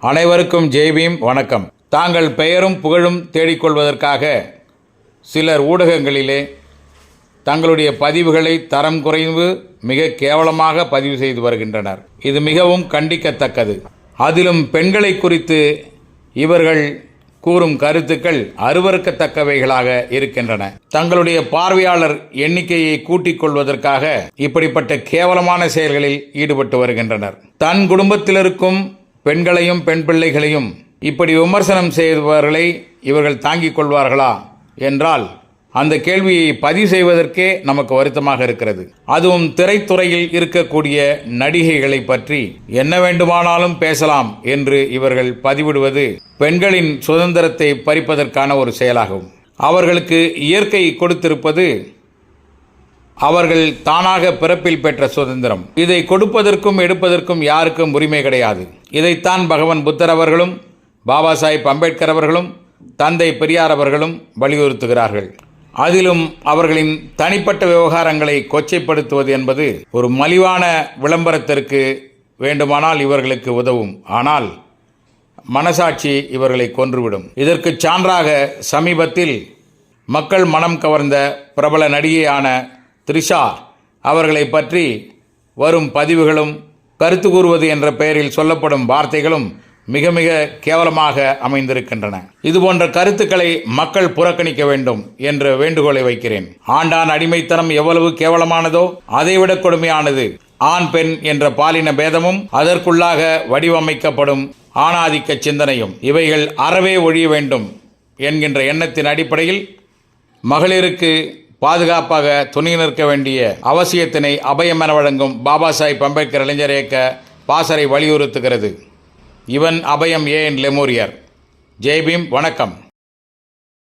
அனைவருக்கும் ஜெய்பீம் வணக்கம். தாங்கள் பெயரும் புகழும் தேடிக்கொள்வதற்காக சிலர் ஊடகங்களிலே தங்களுடைய பதிவுகளை தரம் குறைவு மிக கேவலமாக பதிவு செய்து வருகின்றனர். இது மிகவும் கண்டிக்கத்தக்கது. அதிலும் பெண்களை குறித்து இவர்கள் கூறும் கருத்துக்கள் அருவருக்கத்தக்கவைகளாக இருக்கின்றன. தங்களுடைய பார்வையாளர் எண்ணிக்கையை கூட்டிக் கொள்வதற்காக இப்படிப்பட்ட கேவலமான செயல்களில் ஈடுபட்டு வருகின்றனர். தன் குடும்பத்திலிருக்கும் பெண்களையும் பெண் பிள்ளைகளையும் இப்படி விமர்சனம் செய்பவர்களை இவர்கள் தாங்கிக் கொள்வார்களா என்றால் அந்த கேள்வியை பதிவு செய்வதற்கே நமக்கு வருத்தமாக இருக்கிறது. அதுவும் திரைத்துறையில் இருக்கக்கூடிய நடிகைகளை பற்றி என்ன வேண்டுமானாலும் பேசலாம் என்று இவர்கள் பதிவிடுவது பெண்களின் சுதந்திரத்தை பறிப்பதற்கான ஒரு செயலாகும். அவர்களுக்கு இயற்கை கொடுத்திருப்பது அவர்கள் தானாக பிறப்பில் பெற்ற சுதந்திரம். இதை கொடுப்பதற்கும் எடுப்பதற்கும் யாருக்கும் உரிமை கிடையாது. இதைத்தான் பகவான் புத்தர் அவர்களும் பாபா சாஹிப் அம்பேத்கர் அவர்களும் தந்தை பெரியார் அவர்களும் வலியுறுத்துகிறார்கள். அதிலும் அவர்களின் தனிப்பட்ட விவகாரங்களை கொச்சைப்படுத்துவது என்பது ஒரு மலிவான விளம்பரத்திற்கு வேண்டுமானால் இவர்களுக்கு உதவும். ஆனால் மனசாட்சி இவர்களை கொன்றுவிடும். இதற்கு சான்றாக சமீபத்தில் மக்கள் மனம் கவர்ந்த பிரபல நடிகையான த்ரிஷா அவர்களை பற்றி வரும் பதிவுகளும் கருத்து கூறுவது என்ற பெயரில் சொல்லப்படும் வார்த்தைகளும் மிக மிக கேவலமாக அமைந்திருக்கின்றன. இதுபோன்ற கருத்துக்களை மக்கள் புறக்கணிக்க வேண்டும் என்ற வேண்டுகோளை வைக்கிறேன். ஆண்டான் அடிமைத்தனம் எவ்வளவு கேவலமானதோ அதைவிட கொடுமையானது. ஆண் பெண் என்ற பாலின பேதமும் அதற்குள்ளாக வடிவமைக்கப்படும் ஆணாதிக்க சிந்தனையும். இவைகள் அறவே ஒழிய வேண்டும் என்கின்ற எண்ணத்தின் அடிப்படையில் மகளிருக்கு பாதுகாப்பாக துணி நிற்க வேண்டிய அவசியத்தினை அபயம் என வழங்கும் பாபா சாஹிப் அம்பேத்கர் இளைஞர் இயக்க பாசறை வலியுறுத்துகிறது. இவன் அபயம் ஏ என் லெமோரியர் ஜெய்பீம் வணக்கம்.